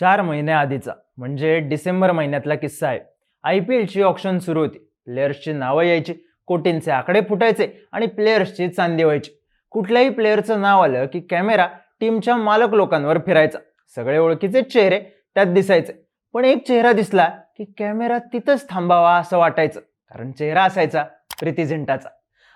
चार महिन्याआधीचा म्हणजे डिसेंबर महिन्यातला किस्सा आहे. आय पी एलची ऑप्शन सुरू होती. प्लेयर्सची नावं यायची कोटींचे आकडे फुटायचे आणि प्लेयर्सची चांदी व्हायची. कुठल्याही प्लेयरचं नाव आलं की कॅमेरा टीमच्या मालक लोकांवर फिरायचा. सगळे ओळखीचे चेहरे त्यात दिसायचे. पण एक चेहरा दिसला की कॅमेरा तिथंच थांबावा असं वाटायचं. कारण चेहरा असायचा प्रीती झिंटाचा.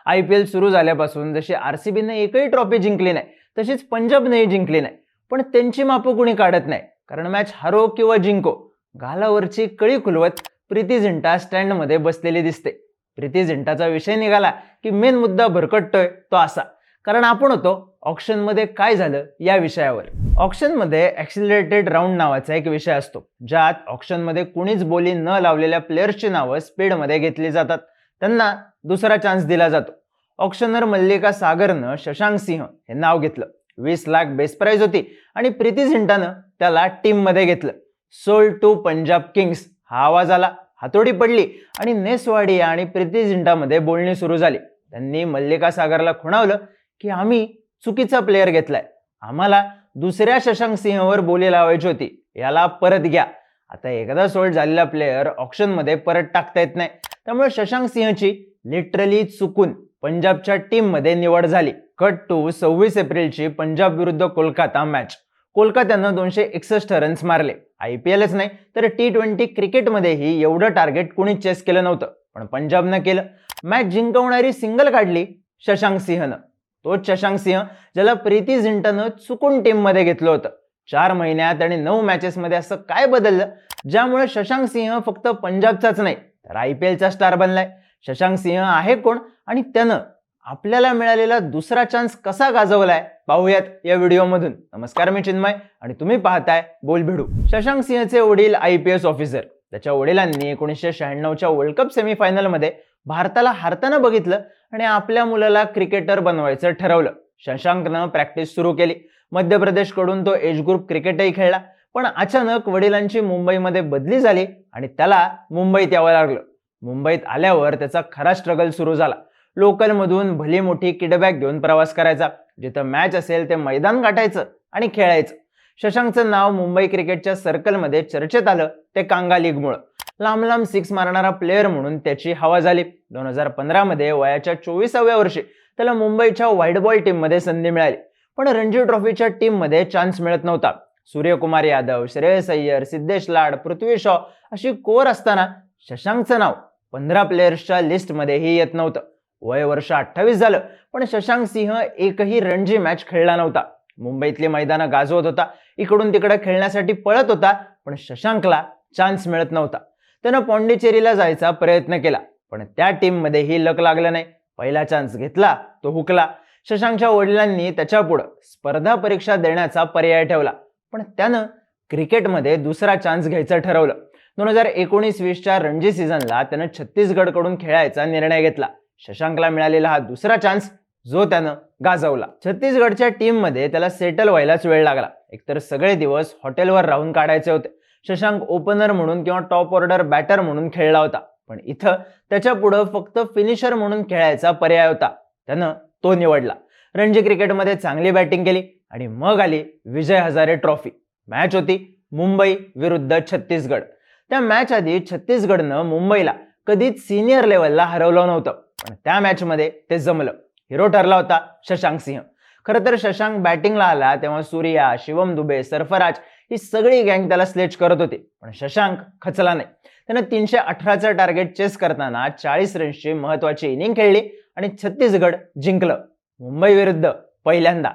आय पी एल सुरू झाल्यापासून जशी आर सी बीने एकही ट्रॉफी जिंकली नाही तशीच पंजाबनेही जिंकली नाही. पण त्यांची मापं कुणी काढत नाही. कारण मॅच हारो किंवा जिंको गालावरची कळी खुलवत प्रीती झिंटा स्टँडमध्ये बसलेली दिसते. प्रीती झिंटाचा विषय निघाला की मेन मुद्दा भरकटतोय तो असा. कारण आपण होतो ऑप्शनमध्ये काय झालं या विषयावर. ऑप्शनमध्ये ॲक्सिलरेटेड राऊंड नावाचा एक विषय असतो ज्यात ऑप्शनमध्ये कुणीच बोली न लावलेल्या प्लेयर्सची नावं स्पीडमध्ये घेतली जातात. त्यांना दुसरा चान्स दिला जातो. ऑप्शनर मल्लिका सागरनं शशांक सिंह हे नाव घेतलं. वीस लाख बेस प्राईज होती. आणि प्रीती झिंटानं त्याला टीममध्ये घेतलं. सोल टू पंजाब किंग्स हा आवाज आला. हातोडी पडली. आणि नेसवाडिया आणि प्रीती झिंटामध्ये बोलणी सुरू झाली. त्यांनी मल्लिका सागरला खुणावलं की आम्ही चुकीचा प्लेअर घेतलाय. आम्हाला दुसऱ्या शशांक सिंहवर बोली लावायची होती. याला परत घ्या. आता एकदा सोल्ड झालेला प्लेअर ऑप्शनमध्ये परत टाकता येत नाही. त्यामुळे शशांक सिंहची लिटरली चुकून पंजाबच्या टीममध्ये निवड झाली. कट टू सव्वीस एप्रिलची पंजाब विरुद्ध कोलकाता मॅच कोलकात्यानं दोनशे एकसष्ट रन्स मारले. आय पी एलच नाही तर टी ट्वेंटी क्रिकेटमध्येही एवढं टार्गेट कुणीच चेस केलं नव्हतं. पण पंजाबनं केलं. मॅच जिंकवणारी सिंगल काढली शशांक सिंहनं. तोच शशांक सिंह ज्याला प्रीती झिंटानं चुकून टीममध्ये घेतलं होतं. चार महिन्यात आणि नऊ मॅचेसमध्ये असं काय बदललं? ज्यामुळे शशांक सिंह फक्त पंजाबचाच नाही तर आय पी एलचा स्टार बनलाय. शशांक सिंह आहे कोण? आणि त्यानं आपल्याला मिळालेला दुसरा चान्स कसा गाजवलाय? पाहूयात या व्हिडिओमधून. नमस्कार मी चिन्मय आणि तुम्ही पाहताय बोल भिडू शशांक सिंहचे वडील आय पी एस ऑफिसर त्याच्या वडिलांनी एकोणीसशे शहाण्णवच्या वर्ल्ड कप सेमीफायनलमध्ये भारताला हारताना बघितलं आणि आपल्या मुलाला क्रिकेटर बनवायचं ठरवलं. शशांकनं प्रॅक्टिस सुरू केली. मध्य प्रदेशकडून तो एज ग्रुप क्रिकेटही खेळला. पण अचानक वडिलांची मुंबईमध्ये बदली झाली आणि त्याला मुंबईत यावं लागलं. मुंबईत आल्यावर त्याचा खरा स्ट्रगल सुरू झाला. लोकलमधून भली मोठी किडबॅक घेऊन प्रवास करायचा. जिथं मॅच असेल ते मैदान गाठायचं आणि खेळायचं. शशांकचं नाव मुंबई क्रिकेटच्या सर्कलमध्ये चर्चेत आलं ते कांगा लीगमुळं. लांब लांब सिक्स मारणारा प्लेअर म्हणून त्याची हवा झाली. दोन हजार पंधरामध्ये वयाच्या चोवीसाव्या वर्षी त्याला मुंबईच्या व्हाईट बॉल टीममध्ये संधी मिळाली. पण रणजी ट्रॉफीच्या टीममध्ये चान्स मिळत नव्हता. सूर्यकुमार यादव श्रेयस अय्यर सिद्धेश लाड पृथ्वी शॉ अशी कोर असताना शशांकचं नाव पंधरा प्लेयर्सच्या लिस्टमध्येही येत नव्हतं. वय वर्ष अठ्ठावीस झालं पण शशांक सिंह एकही रणजी मॅच खेळला नव्हता. मुंबईतली मैदानं गाजवत होता इकडून तिकडे खेळण्यासाठी पळत होता पण शशांकला चान्स मिळत नव्हता. त्यानं पॉंडिचेरीला जायचा प्रयत्न केला पण त्या टीममध्येही लक लागलं नाही. पहिला चान्स घेतला तो हुकला. शशांकच्या वडिलांनी त्याच्या पुढं स्पर्धा परीक्षा देण्याचा पर्याय ठेवला पण त्यानं क्रिकेटमध्ये दुसरा चान्स घ्यायचं ठरवलं. दोन हजार एकोणीस वीसच्या रणजी सीझनला त्यानं छत्तीसगडकडून खेळायचा निर्णय घेतला. शशांकला मिळालेला हा दुसरा चान्स जो त्यानं गाजवला. छत्तीसगडच्या टीममध्ये त्याला सेटल व्हायलाच वेळ लागला. एकतर सगळे दिवस हॉटेलवर राहून काढायचे होते. शशांक ओपनर म्हणून किंवा टॉप ऑर्डर बॅटर म्हणून खेळला होता. पण इथं त्याच्या पुढं फक्त फिनिशर म्हणून खेळायचा पर्याय होता. त्यानं तो निवडला. रणजी क्रिकेटमध्ये चांगली बॅटिंग केली आणि मग आली विजय हजारे ट्रॉफी मॅच होती मुंबई विरुद्ध छत्तीसगड. त्या मॅच आधी छत्तीसगडनं मुंबईला कधीच सिनियर लेवलला हरवलं नव्हतं. पण त्या मॅचमध्ये ते जमलं. हिरो ठरला होता शशांक सिंह. खरं तर शशांक बॅटिंगला आला तेव्हा सूर्या शिवम दुबे सरफराज ही सगळी गँग त्याला स्लेच करत होती. पण शशांक खचला नाही. त्यानं तीनशे अठराचं टार्गेट चेस करताना चाळीस रन्सची महत्वाची इनिंग खेळली आणि छत्तीसगड जिंकलं. मुंबई विरुद्ध पहिल्यांदा.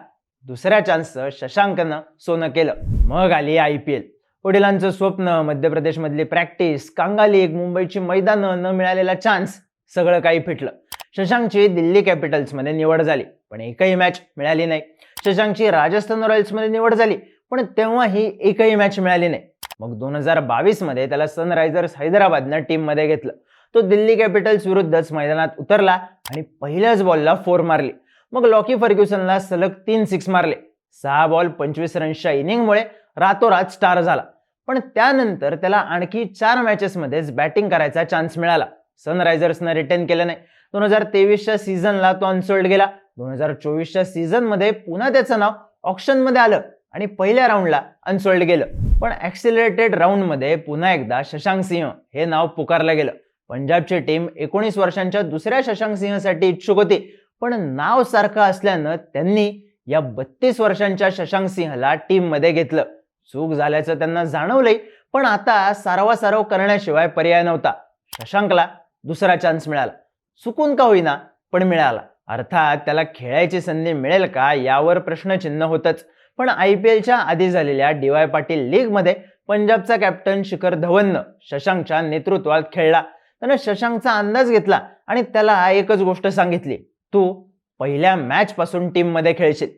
दुसऱ्या चान्सचं शशांकनं सोनं केलं. मग आली आय पी एल वडिलांचं स्वप्न मध्य प्रदेशमधली प्रॅक्टिस कांगा लीग मुंबईची मैदानं न मिळालेला चान्स सगळं काही फिटलं. शशांकची दिल्ली कॅपिटल्समध्ये निवड झाली पण एकही मॅच मिळाली नाही. शशांकची राजस्थान रॉयल्समध्ये निवड झाली पण तेव्हाही एकही मॅच मिळाली नाही. मग दोन हजार बावीसमध्ये त्याला सनरायझर्स हैदराबादनं टीममध्ये घेतलं. तो दिल्ली कॅपिटल्स विरुद्धच मैदानात उतरला आणि पहिल्याच बॉलला फोर मारली. मग लॉकी फर्ग्युसनला सलग तीन सिक्स मारले. सहा बॉल पंचवीस रन्सच्या इनिंगमुळे रातोरात स्टार झाला. पण त्यानंतर त्याला आणखी चार मॅचेसमध्येच बॅटिंग करायचा चान्स मिळाला. सनरायझर्सनं रिटर्न केलं नाही. दोन हजार तेवीसच्या सीझनला तो अनसोल्ड गेला. दोन हजार चोवीसच्या सीझनमध्ये पुन्हा त्याचं नाव ऑप्शनमध्ये आलं आणि पहिल्या राऊंडला अनसोल्ड गेलं. पण ॲक्सिलरेटेड राऊंडमध्ये पुन्हा एकदा शशांक सिंह हे नाव पुकारलं गेलं. पंजाबची टीम एकोणीस वर्षांच्या दुसऱ्या शशांक सिंहसाठी इच्छुक होती. पण नाव सारखं असल्यानं त्यांनी या बत्तीस वर्षांच्या शशांक सिंहला टीममध्ये घेतलं. चूक झाल्याचं त्यांना जाणवलंय पण आता सारवासारव करण्याशिवाय पर्याय नव्हता. शशांकला दुसरा चान्स मिळाला. चुकून का होईना पण मिळाला. अर्थात त्याला खेळायची संधी मिळेल का यावर प्रश्नचिन्ह होतच. पण आय पी एलच्या आधी झालेल्या डी वाय पाटील लीगमध्ये पंजाबचा कॅप्टन शिखर धवननं शशांकच्या नेतृत्वात खेळला. त्यानं शशांकचा अंदाज घेतला आणि त्याला एकच गोष्ट सांगितली. तू पहिल्या मॅच पासून टीममध्ये खेळशील.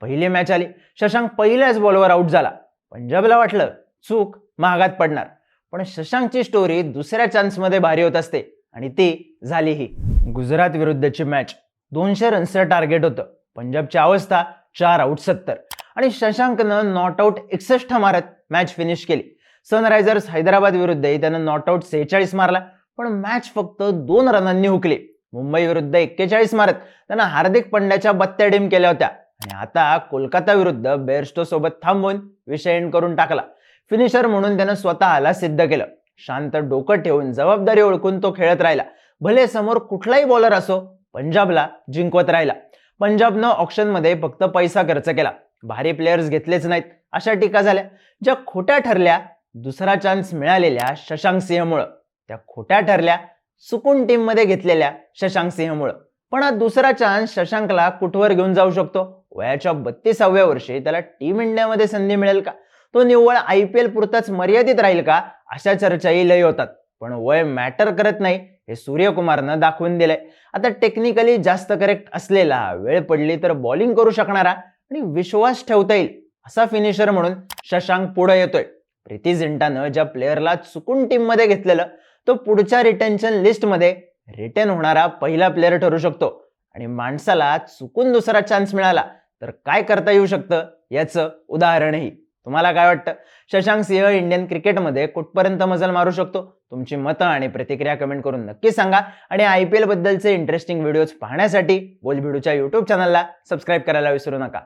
पहिली मॅच आली शशांक पहिल्याच बॉलवर आउट झाला. पंजाबला वाटलं चूक महागात पडणार. पण शशांकची स्टोरी दुसऱ्या चान्समध्ये भारी होत असते. आणि ती झालेही. गुजरात विरुद्धची मॅच दोनशे रन्सचं टार्गेट होतं. पंजाबची अवस्था चार आऊट सत्तर. आणि शशांकनं नॉट आऊट एकसष्ट मारत मॅच फिनिश केली. सनरायझर्स हैदराबाद विरुद्धही त्यानं नॉट आऊट सेहेचाळीस मारला. पण मॅच फक्त दोन रनांनी हुकली. मुंबई विरुद्ध एक्केचाळीस मारत. त्यानं हार्दिक पंड्याच्या बत्त्या डीम केल्या होत्या. आणि आता कोलकाता विरुद्ध बेअरस्टो सोबत थांबवून विषय एंड करून टाकला. फिनिशर म्हणून त्यानं स्वतःला सिद्ध केलं. शांत डोकं ठेवून जबाबदारी ओळखून तो खेळत राहिला. भले समोर कुठलाही बॉलर असो पंजाबला जिंकवत राहिला. पंजाबनं ऑप्शनमध्ये फक्त पैसा खर्च केला. भारी प्लेयर्स घेतलेच नाहीत. अशा टीका झाल्या. ज्या खोट्या ठरल्या दुसरा चान्स मिळालेल्या शशांक सिंहमुळं. त्या खोट्या ठरल्या चुकून टीममध्ये घेतलेल्या शशांक सिंहमुळं. पण हा दुसरा चान्स शशांकला कुठवर घेऊन जाऊ शकतो? वयाच्या बत्तीसाव्या वर्षी त्याला टीम इंडियामध्ये संधी मिळेल का? तो निव्वळ आय पी एल पुरताच मर्यादित राहील का? अशा चर्चाही लय होतात. पण वय मॅटर करत नाही हे सूर्यकुमारनं दाखवून दिलंय. आता टेक्निकली जास्त करेक्ट असलेला वेळ पडली तर बॉलिंग करू शकणारा आणि विश्वास ठेवता येईल असा फिनिशर म्हणून शशांक पुढे येतोय. प्रीती झिंटानं ज्या प्लेअरला चुकून टीममध्ये घेतलेलं तो पुढच्या रिटेन्शन लिस्टमध्ये रिटर्न होणारा पहिला प्लेअर ठरू शकतो. आणि माणसाला चुकून दुसरा चान्स मिळाला तर काय करता येऊ शकतं याचं उदाहरणही. तुम्हाला काय वाटतं? शशांक सिंह इंडियन क्रिकेटमध्ये कुठपर्यंत मजल मारू शकतो? तुमची मतं आणि प्रतिक्रिया कमेंट करून नक्की सांगा. आणि आय पी एलबद्दलचे इंटरेस्टिंग व्हिडिओज पाहण्यासाठी बोलभिडूच्या यूट्यूब चॅनलला सबस्क्राईब करायला विसरू नका.